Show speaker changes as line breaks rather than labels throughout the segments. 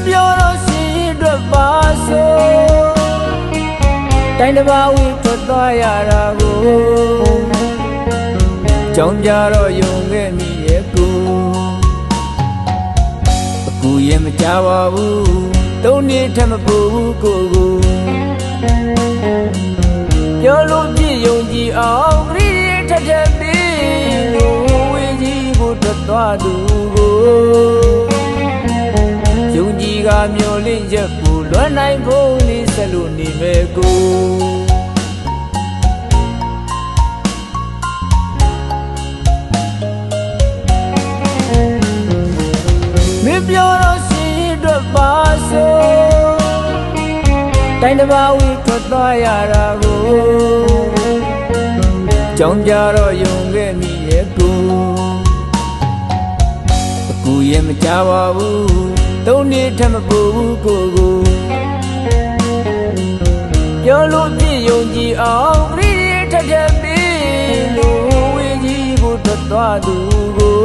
မင်းပြောတော့ရှင်ရင်အတွက်ပါဆိုတိုင်းတစ်ပါးဝီထွက်သွားရတာကိုကြောင်ကြတော့ယုံခဲ့မိရဲ့ကိုအကူရင်မကြပါဘူးသုံးနေ့ထက်မပိုဘူးကိုကိုပြောလို့ပြည့်ယုံကြည်အောင်ခရီးထက်ထက်ပြီးကိုဝေကြီးကိုထွက်သွားသူကို မျောလင့်ချက်ကိုလွမ်းနိုင်ဖို့လေးဆက်လို့နေမဲ့ကိုမင်းပြောတော့ရှင်အတွက်ပါဆိုတိုင်းတစ်ပါးဝီထွက်သွားရတာကိုကြောင်ကြတော့ယုံခဲ့မိရဲ့ကိုအကူရင်မကြပါဘူး သုံးနေ့ထက်မပိုဘူးကိုကိုပြောလို့ပြည့်ယုံကြည်အောင်ခရီးထက်ထက်ပြီးလို့ဝေကြီးကိုထွက်သွားသူကို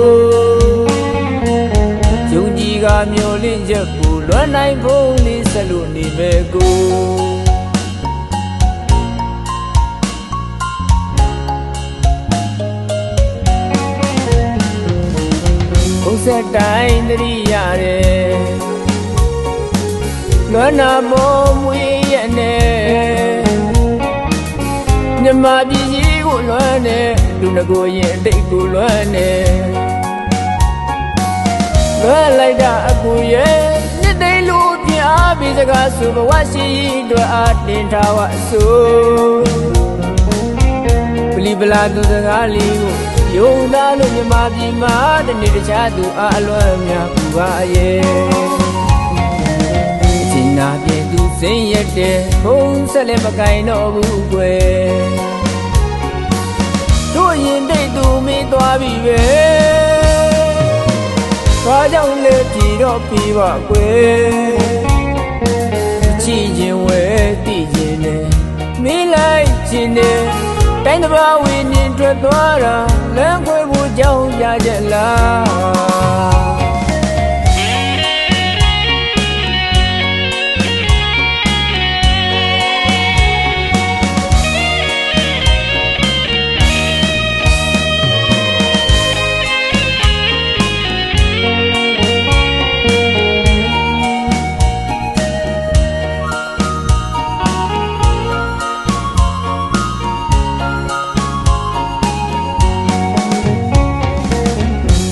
ယုံကြည်ကမျောလင့်ချက်ကိုလွမ်းနိုင်ဖို့လေးဆက်လို့နေမဲ့ကိုဘုံဆက်တိုင်းတရိရတယ် လွမ်းနာမောမွေးရနဲ့မြမပြည်ကြီးကိုလွမ်းနေလူငကိုရင်အတိတ်ကိုလွမ်းနေလွမ်းလိုက်တာအကူရဲ့နှစ်သိန်းလူပြအားပြီးစကားဆိုဘဝရှိတို့အားတင်ထားဝအဆိုပလီပလာသူစကားလေးကိုယုံသားလို့မြမပြည်မှာတနေ့တခြားသူအားအလွမ်းများပူပါရဲ့အချင်း နာပြေသူစိမ့်ရက်တဲ့ဘုံဆက်လည်းမကင်တော့ဘူးကွယ်တို့ရင်တိတ်သူမင်းသွားပြီပဲဘာကြောင့်လဲပြည်တော့ပြီးပါကွယ်ကြည့်ခြင်းဝဲသိခြင်းနဲ့မင်းလိုက်ခြင်းနဲ့တိုင်းတစ်ပါးဝင်းနေထွက်သွားတာလမ်းခွဲဖို့ကြောင်းပြချက်လား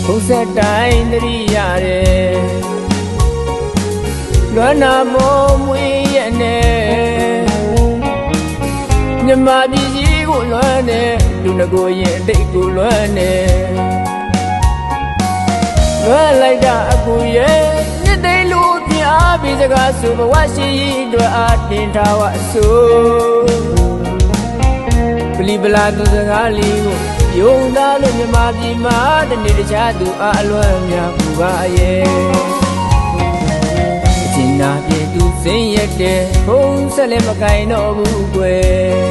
ဘုံဆက်တိုင်းတရိရတယ်လွမ်းနာမောမွေးရနဲ့မြမပြည်ကြီးကိုလွမ်းနေလူငကိုရင်အတိတ်ကိုလွမ်းနေလွမ်းလိုက်တာအကူရဲ့နှစ်သိန်းလူပြအားပြီးစကားဆိုဘဝရှိတို့အားတင်ထားဝအဆိုပလီပလာသူစကားလေးကို ယုံသားလို့မြမပြည်မှာတနေ့တခြားသူအားအလွမ်းများပူပါရဲ့အချင်းနာပြေသူစိမ့်ရက်တဲ့ဘုံဆက်လည်းမကင်တော့ဘူးကွယ်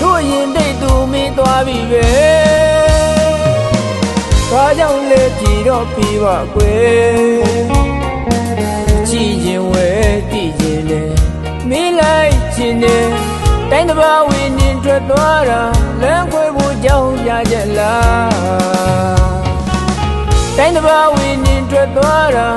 တို့ရင်တိတ်သူမင်းသွားပြီပဲဘာကြောင့်လဲကြည်တော့ပြီးပါကွယ်ကြည်ခြင်းဝဲသိခြင်းနဲ့မင်းလိုက်ခြင်းနဲ့ တိုင်းတစ်ပါးဝင်းနေထွက်သွားတာလမ်းခွဲဖို့ကြောင်းပြချက်လားတိုင်းတစ်ပါးဝင်းနေထွက်သွားတာ